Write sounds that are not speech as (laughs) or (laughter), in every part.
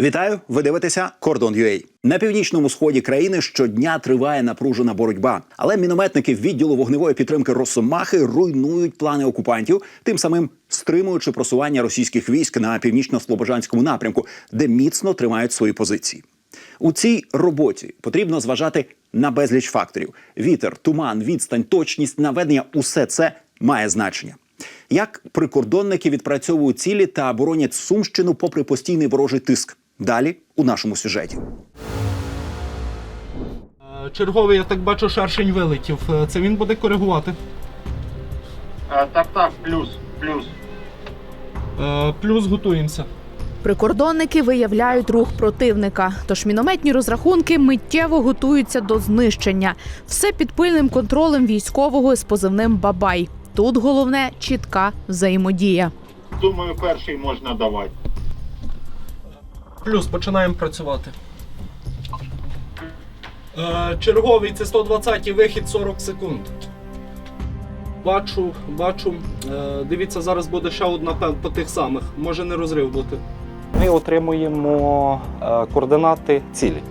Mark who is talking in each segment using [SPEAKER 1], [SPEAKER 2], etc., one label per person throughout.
[SPEAKER 1] Вітаю! Ви дивитеся Кордон UA. на північному сході країни. Щодня триває напружена боротьба, але мінометники відділу вогневої підтримки Росомахи руйнують плани окупантів, тим самим стримуючи просування російських військ на північно-слобожанському напрямку, де міцно тримають свої позиції. У цій роботі потрібно зважати на безліч факторів: вітер, туман, відстань, точність наведення усе це має значення. Як прикордонники відпрацьовують цілі та боронять Сумщину попри постійний ворожий тиск? Далі у нашому сюжеті.
[SPEAKER 2] Е, Черговий, я так бачу, шершень вилетів. Е, Це він буде коригувати.
[SPEAKER 3] А, так, так, плюс, плюс.
[SPEAKER 2] Е, Плюс готуємося.
[SPEAKER 4] Прикордонники виявляють рух противника, тож мінометні розрахунки миттєво готуються до знищення. Все під пильним контролем військового з позивним Бабай. Тут головне чітка взаємодія.
[SPEAKER 3] Думаю, перший можна давати.
[SPEAKER 2] Плюс починаємо працювати. Е, Черговий це 120 вихід 40 секунд. Бачу, бачу. Е, Дивіться, зараз буде ще одна по тих самих. Може не розрив бути.
[SPEAKER 5] Ми отримуємо е, координати цілі.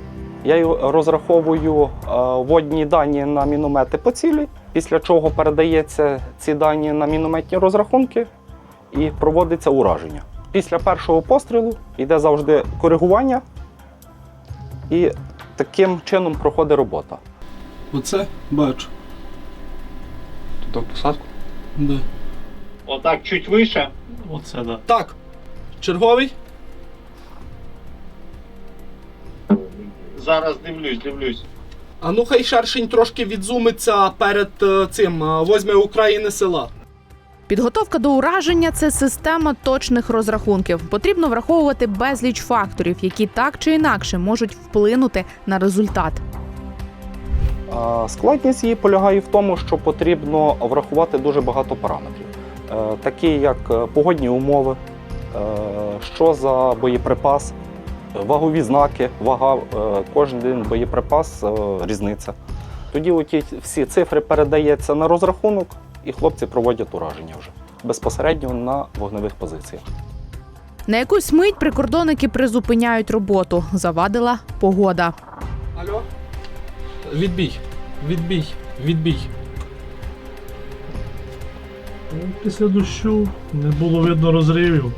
[SPEAKER 5] Я розраховую е, водні дані на міномети по цілі, після чого передається ці дані на мінометні розрахунки і проводиться ураження. Після першого пострілу йде завжди коригування, і таким чином проходить робота.
[SPEAKER 2] Оце бачу.
[SPEAKER 6] Тут посадку?
[SPEAKER 2] Да.
[SPEAKER 3] Отак чуть вище.
[SPEAKER 6] Оце да.
[SPEAKER 2] Так. Черговий.
[SPEAKER 3] Зараз дивлюсь, дивлюсь.
[SPEAKER 2] А ну хай шершень трошки відзумиться перед е, цим. е, Возьме України села.
[SPEAKER 4] Підготовка до ураження це система точних розрахунків. Потрібно враховувати безліч факторів, які так чи інакше можуть вплинути на результат.
[SPEAKER 5] Складність її полягає в тому, що потрібно врахувати дуже багато параметрів, Е, такі як е, погодні умови, е, що за боєприпас, вагові знаки, вага, кожен боєприпас різниця. Тоді оті всі цифри передаються на розрахунок, і хлопці проводять ураження вже безпосередньо на вогневих позиціях.
[SPEAKER 4] На якусь мить прикордонники призупиняють роботу. Завадила погода.
[SPEAKER 2] Алло? Відбій. Відбій. Відбій.
[SPEAKER 6] Після дощу не було видно розривів.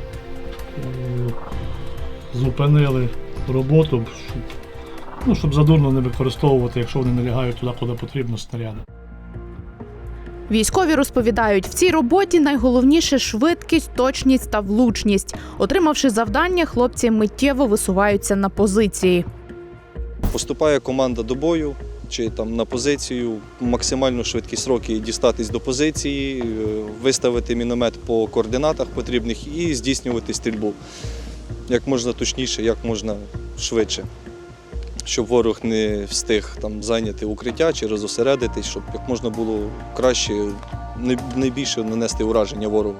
[SPEAKER 6] Зупинили роботу, щоб, ну, щоб задурно не використовувати, якщо вони не лягають туди, куди потрібно, снаряди.
[SPEAKER 4] Військові розповідають, в цій роботі найголовніше швидкість, точність та влучність. Отримавши завдання, хлопці миттєво висуваються на позиції.
[SPEAKER 7] Поступає команда до бою чи там на позицію, максимально швидкі сроки дістатись до позиції, е, виставити міномет по координатах потрібних і здійснювати стрільбу як можна точніше, як можна швидше, щоб ворог не встиг там зайняти укриття чи розосередитись, щоб як можна було краще, найбільше нанести ураження ворогу.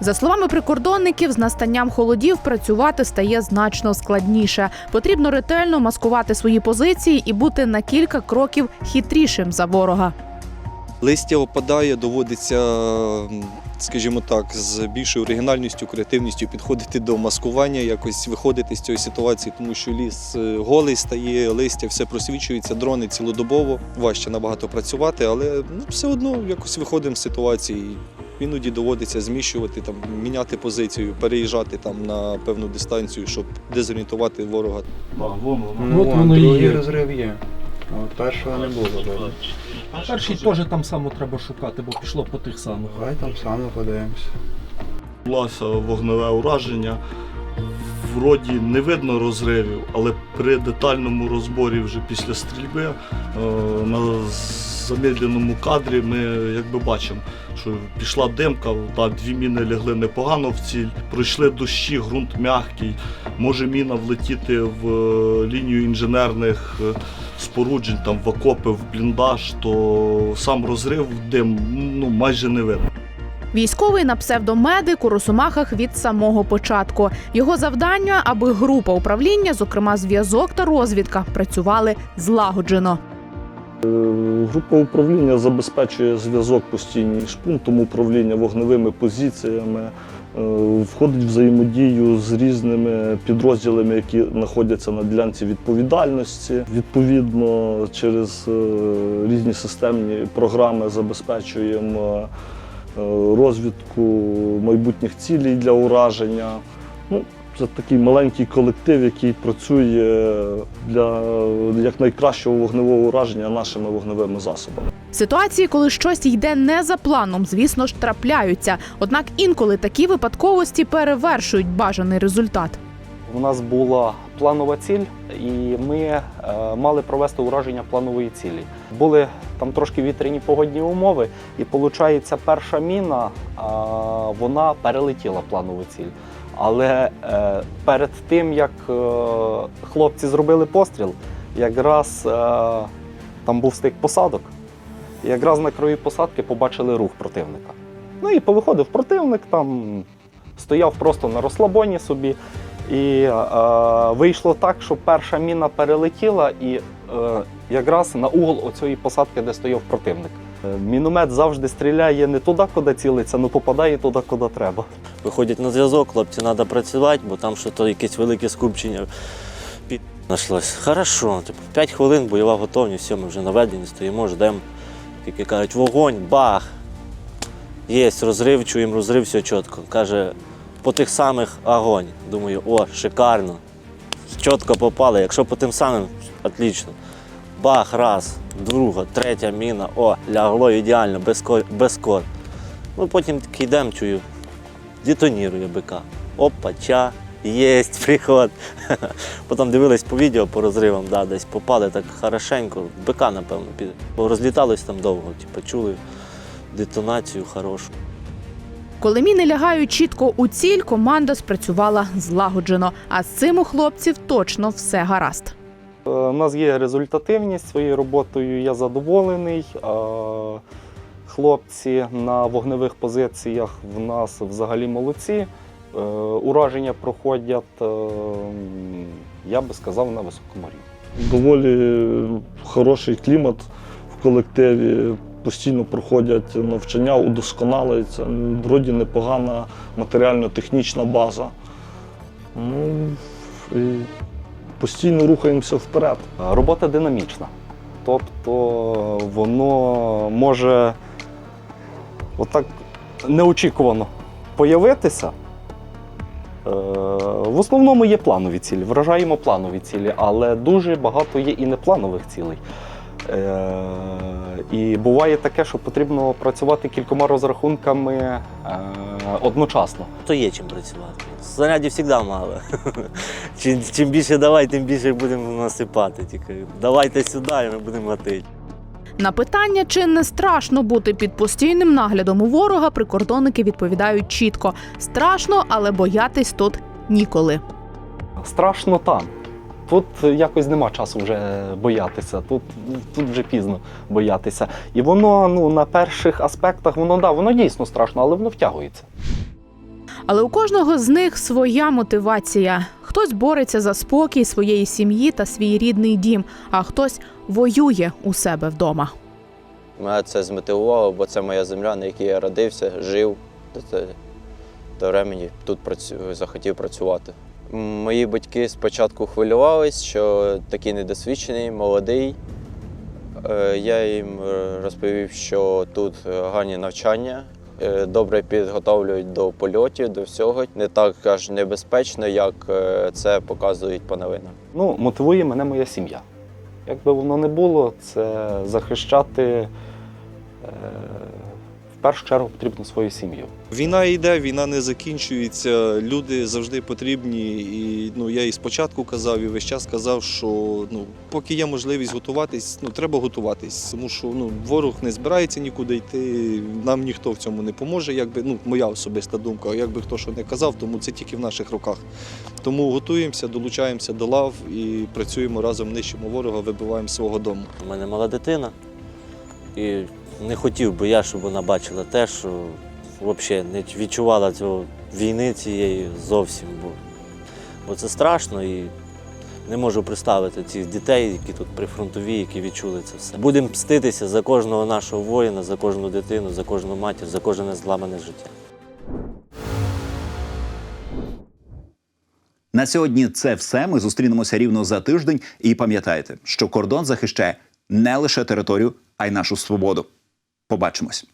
[SPEAKER 4] За словами прикордонників, з настанням холодів працювати стає значно складніше. Потрібно ретельно маскувати свої позиції і бути на кілька кроків хитрішим за ворога.
[SPEAKER 7] Листя опадає, доводиться, скажімо так, з більшою оригінальністю, креативністю підходити до маскування, якось виходити з цієї ситуації, тому що ліс е, голий стає, листя все просвічується, дрони цілодобово, важче набагато працювати, але ну, все одно якось виходимо з ситуації. Іноді доводиться зміщувати, там, міняти позицію, переїжджати там, на певну дистанцію, щоб дезорієнтувати ворога.
[SPEAKER 6] Ну,
[SPEAKER 2] От воно і є.
[SPEAKER 8] розрив є. А от першого не було. добре.
[SPEAKER 2] А перший теж там само треба шукати, бо пішло по тих самих.
[SPEAKER 8] Давай там саме подивимося.
[SPEAKER 9] Відбулося вогневе ураження. Вроді не видно розривів, але при детальному розборі вже після стрільби е, на замедленому кадрі ми якби бачимо, що пішла димка, та дві міни лягли непогано в ціль, пройшли дощі, ґрунт м'який, може міна влетіти в е, лінію інженерних е, споруджень, там в окопи, в бліндаж, то сам розрив дим ну, майже не видно.
[SPEAKER 4] Військовий на псевдомедик у Росомахах від самого початку. Його завдання, аби група управління, зокрема зв'язок та розвідка, працювали злагоджено.
[SPEAKER 9] Група управління забезпечує зв'язок постійний з пунктом управління вогневими позиціями, входить в взаємодію з різними підрозділами, які знаходяться на ділянці відповідальності. Відповідно, через е, різні системні програми забезпечуємо е, розвідку майбутніх цілей для ураження. Це такий маленький колектив, який працює для якнайкращого вогневого ураження нашими вогневими засобами.
[SPEAKER 4] Ситуації, коли щось йде не за планом, звісно ж, трапляються. Однак інколи такі випадковості перевершують бажаний результат.
[SPEAKER 5] У нас була планова ціль, і ми е, мали провести ураження планової цілі. Були там трошки вітряні погодні умови, і виходить, перша міна а, вона перелетіла планову ціль. Але е, перед тим як е, хлопці зробили постріл, якраз е, там був стик посадок. І якраз на краю посадки побачили рух противника. Ну і повиходив противник, там стояв просто на розслабоні собі. І е, вийшло так, що перша міна перелетіла і е, якраз на угол оцієї посадки, де стояв противник. Е, Міномет завжди стріляє не туди, куди цілиться, але попадає туди, куди треба.
[SPEAKER 10] Виходять на зв'язок, хлопці, треба працювати, бо там що то якесь велике скупчення пі... знайшлось. Хорошо, типу, 5 хвилин, бойова готовність, все, ми вже наведені, стоїмо, ждемо. Тільки кажуть, вогонь, бах! Є розрив, чуємо розрив, все чітко. Каже, по тих самих огонь. Думаю, о, шикарно. Чітко попали. Якщо по тим самим, отлично. Бах, раз, друга, третя міна, о, лягло ідеально, без, ко- без кор. Ну потім таки йдемо, чую, детонірує бика. Опа, ча, єсть приход. (laughs) Потім дивились по відео по розривам, да, десь попали так хорошенько. Бика, напевно, під. Бо розлітались там довго, типу, чули детонацію хорошу.
[SPEAKER 4] Коли міни лягають чітко у ціль, команда спрацювала злагоджено. А з цим у хлопців точно все гаразд.
[SPEAKER 5] Е, У нас є результативність своєю роботою, я задоволений. Е, Хлопці на вогневих позиціях в нас взагалі молодці. Е, Ураження проходять, я би сказав, на високому рівні.
[SPEAKER 9] Доволі хороший клімат в колективі. Постійно проходять навчання, удосконалюються. Вроді непогана матеріально-технічна база. Ну, і постійно рухаємося вперед.
[SPEAKER 5] Е, Робота динамічна. Тобто воно може отак неочікувано появитися. Е, В основному є планові цілі, вражаємо планові цілі, але дуже багато є і непланових цілей. І буває таке, що потрібно працювати кількома розрахунками е, одночасно.
[SPEAKER 10] То є чим працювати. Зарядів завжди мало. (laughs) Чим, чим більше давай, тим більше будемо насипати. Тільки давайте сюди і ми будемо гатити.
[SPEAKER 4] На питання, чи не страшно бути під постійним наглядом у ворога, прикордонники відповідають чітко: страшно, але боятись тут ніколи.
[SPEAKER 5] Страшно там. Тут якось нема часу вже боятися. Тут, тут вже пізно боятися. І воно ну, на перших аспектах, воно да, воно дійсно страшно, але воно втягується.
[SPEAKER 4] Але у кожного з них своя мотивація. Хтось бореться за спокій своєї сім'ї та свій рідний дім, а хтось воює у себе вдома.
[SPEAKER 11] Мене це змотивувало, бо це моя земля, на якій я родився, жив до, те- до времені тут працю... захотів працювати. Мої батьки спочатку хвилювались, що такий недосвідчений, молодий. Е, Я їм розповів, що тут гарні навчання, е, добре підготовлюють до польотів, до всього. Не так аж небезпечно, як е, це показують по новинам.
[SPEAKER 5] Ну, мотивує мене моя сім'я. Як би воно не було, це захищати першу чергу потрібно свою сім'ю.
[SPEAKER 7] Війна йде, війна не закінчується. Люди завжди потрібні. І ну я і спочатку казав, і весь час казав, що ну поки є можливість готуватись, ну треба готуватись. Тому що ну ворог не збирається нікуди йти. Нам ніхто в цьому не поможе. Якби ну моя особиста думка. Якби хто що не казав, тому це тільки в наших руках. Тому готуємося, долучаємося до лав і працюємо разом, нищимо ворога, вибиваємо свого дому.
[SPEAKER 10] У мене мала дитина, і не хотів би я, щоб вона бачила те, що взагалі не відчувала цього війни цієї зовсім. Бо, бо це страшно і не можу представити цих дітей, які тут прифронтові, які відчули це все. Будемо мститися за кожного нашого воїна, за кожну дитину, за кожну матір, за кожне зламане життя.
[SPEAKER 1] На сьогодні це все. Ми зустрінемося рівно за тиждень. І пам'ятайте, що кордон захищає не лише територію, а й нашу свободу. Побачимось.